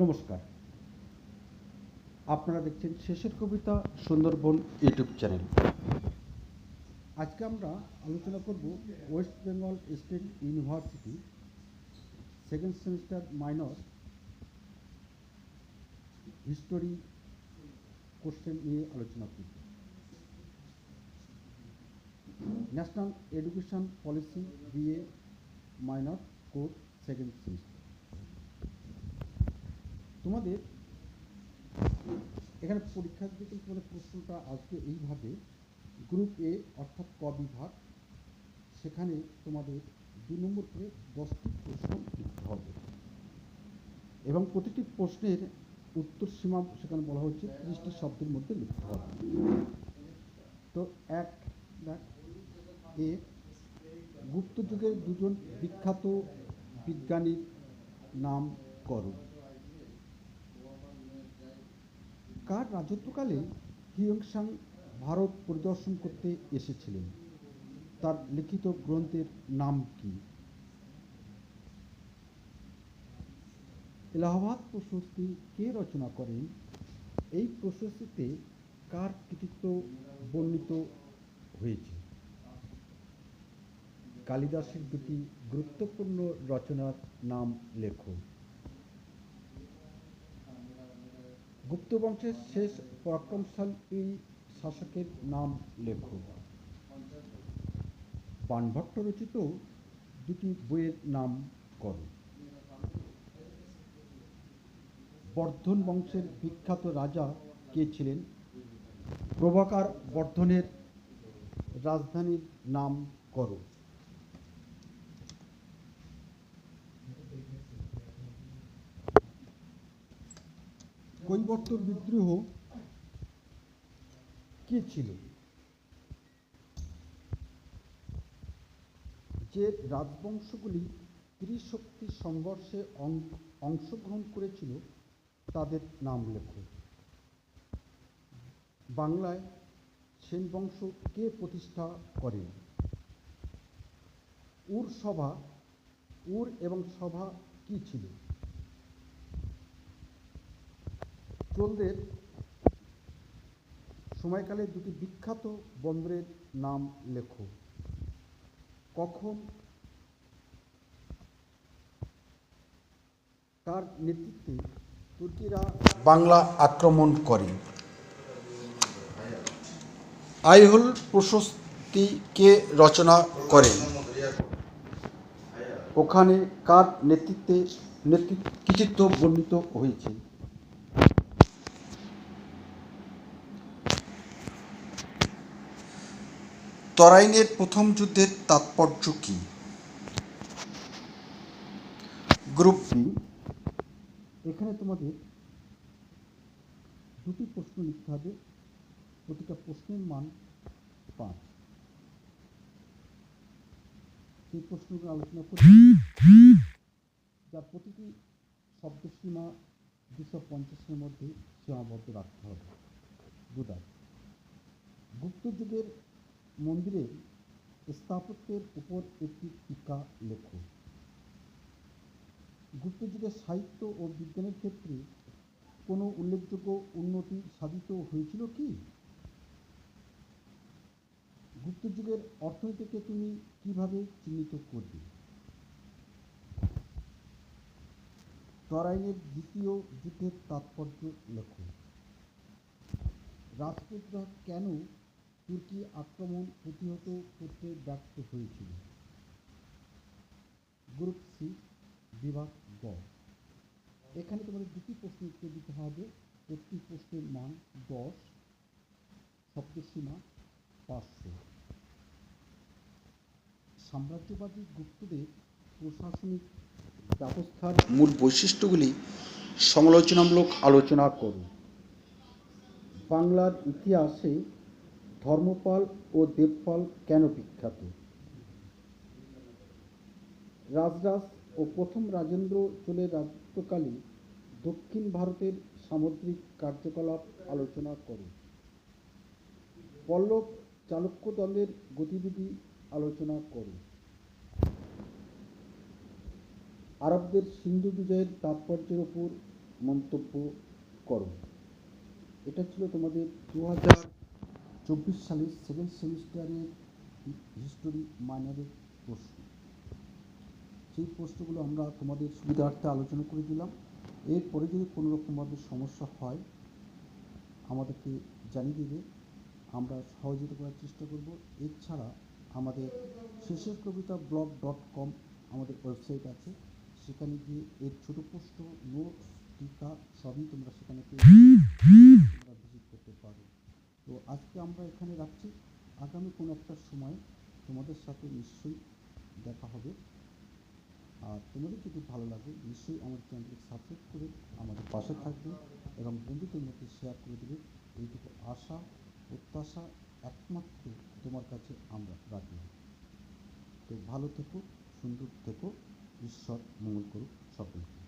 নমস্কার। আপনারা দেখছেন শেষের কবিতা সুন্দরবন ইউটিউব চ্যানেল। আজকে আমরা আলোচনা করব West Bengal state university second semester minor history question নিয়ে আলোচনা করব। National education policy BA minor course second semester. তোমাদের এখানে পরীক্ষা দিতে তোমাদের প্রশ্নটা আসবে এইভাবে গ্রুপ এ অর্থাৎ ক বিভাগ, সেখানে তোমাদের দু নম্বর করে দশটি প্রশ্ন লিখতে হবে। এবং প্রতিটি প্রশ্নের উত্তর সীমা সেখানে বলা হচ্ছে ত্রিশটি শব্দের মধ্যে লিখতে হবে। তো এক, দেখ, এ, গুপ্ত যুগের দুজন বিখ্যাত বিজ্ঞানীর নাম করো। কার রাজত্বকালে হিয়ংসাং ভারত পরিদর্শন করতে এসেছিলেন? তার লিখিত গ্রন্থের নাম কি? এলাহাবাদ প্রশস্তি কে রচনা করেন? এই প্রশস্তিতে কার কৃতিত্ব বর্ণিত হয়েছে? কালিদাসের দুটি গুরুত্বপূর্ণ রচনার নাম লেখো। গুপ্ত বংশের শেষ পরাক্রমশালী শাসকের নাম লেখ। পানভট্ট রচিত দুটি বইয়ের নাম করো। বর্ধন বংশের বিখ্যাত রাজা কে ছিলেন? প্রভাকার বর্ধনের রাজধানীর নাম করো। কৈবর্ত বিদ্রোহ কে ছিল? যে রাজবংশগুলি ত্রিশক্তি সংঘর্ষে অংশগ্রহণ করেছিল, তাদের নাম লেখো। বাংলায় সেন বংশ কে প্রতিষ্ঠা করেন উর সভা, উর এবং সভা কি ছিল? চোলদের সময়কালে দুটি বিখ্যাত বন্দরের নাম লেখো। কখন তার নেতৃত্বে তুর্কিরা বাংলা আক্রমণ করে? আইহুল প্রশস্তি কে রচনা করেন ওখানে কার নেতৃত্বে নেতৃত্ব বর্ণিত হয়েছে? তরাইনের প্রথম যুদ্ধের তাৎপর্য কী? Group B. এখানে তোমাদের দুটি প্রশ্ন লিখতে হবে। প্রতিটা প্রশ্নের মান পাঁচ। সেই প্রশ্নগুলো আলোচনা করি যা প্রতিটি শব্দসীমা দুশো পঞ্চাশের মধ্যে সীমাবদ্ধ রাখতে হবে। গুপ্ত যুগের মন্দিরের স্থাপত্যের উপর একটি টিকা লেখো। গুপ্ত যুগের সাহিত্য ও বিজ্ঞানের ক্ষেত্রে কোনো উল্লেখযোগ্য উন্নতি সাধিত হয়েছিল কি? গুপ্ত যুগের অর্থনীতিকে তুমি কীভাবে চিহ্নিত করবে? তরাইনের দ্বিতীয় যুদ্ধের তাৎপর্য লেখো। রাজপুতরা কেন তুর্কি আক্রমণ প্রতিহত করতে ব্যর্থ হয়েছিল। গ্রুপ সি, বিভাগ গ। এখানে তোমাদের দুটি প্রশ্ন উত্তর দিতে হবে। প্রতি প্রশ্নের মান দশ শব্দসীমা পাঁচশো। সাম্রাজ্যবাদী গুপ্তদের প্রশাসনিক ব্যবস্থার মূল বৈশিষ্ট্যগুলি সমালোচনামূলক আলোচনা করুন বাংলার ইতিহাসে ধর্মপাল ও দেবপাল কেন বিখ্যাত? রাজরাজ ও প্রথম রাজেন্দ্র চোলের রাজত্বকালে দক্ষিণ ভারতের সামুদ্রিক কার্যকলাপ আলোচনা করে। পল্লব চালুক্য দলের গতিবিধি আলোচনা করে। আরবদের সিন্ধু বিজয়ের তাৎপর্যের উপর মন্তব্য করো। এটা ছিল তোমাদের দু হাজার চব্বিশ সালের সেকেন্ড সেমিস্টারের হিস্টোরি মাইনারের প্রশ্ন। সেই প্রশ্নগুলো আমরা তোমাদের সুবিধার্থে আলোচনা করে দিলাম। এরপরে যদি কোনো রকমভাবে সমস্যা হয়, আমাদেরকে জানিয়ে দেবে। আমরা সহযোগিতা করার চেষ্টা করব। এছাড়া আমাদের শেষের কবিতা ব্লগ ডট কম আমাদের ওয়েবসাইট আছে। সেখানে গিয়ে এর ছোটো প্রশ্ন নোট টিকা সবই তোমরা সেখানে পেয়ে যাবে। তোমরা ভিজিট করতে পারো তো আজকে আমরা এখানে রাখছি। আগামী কোনো একটা সময় তোমাদের সাথে নিশ্চয়ই দেখা হবে। আর তোমাদের যদি ভালো লাগে, নিশ্চয়ই আমার চ্যানেলকে সাবস্ক্রাইব করে আমাদের পাশে থাকবে এবং বন্ধুদের মধ্যে শেয়ার করে দেবে। এইটুকু আশা, প্রত্যাশা একমাত্র তোমার কাছে আমরা রাখলাম তো ভালো থেকো, সুন্দর থেকো, ঈশ্বর মঙ্গল করুক সকলকে।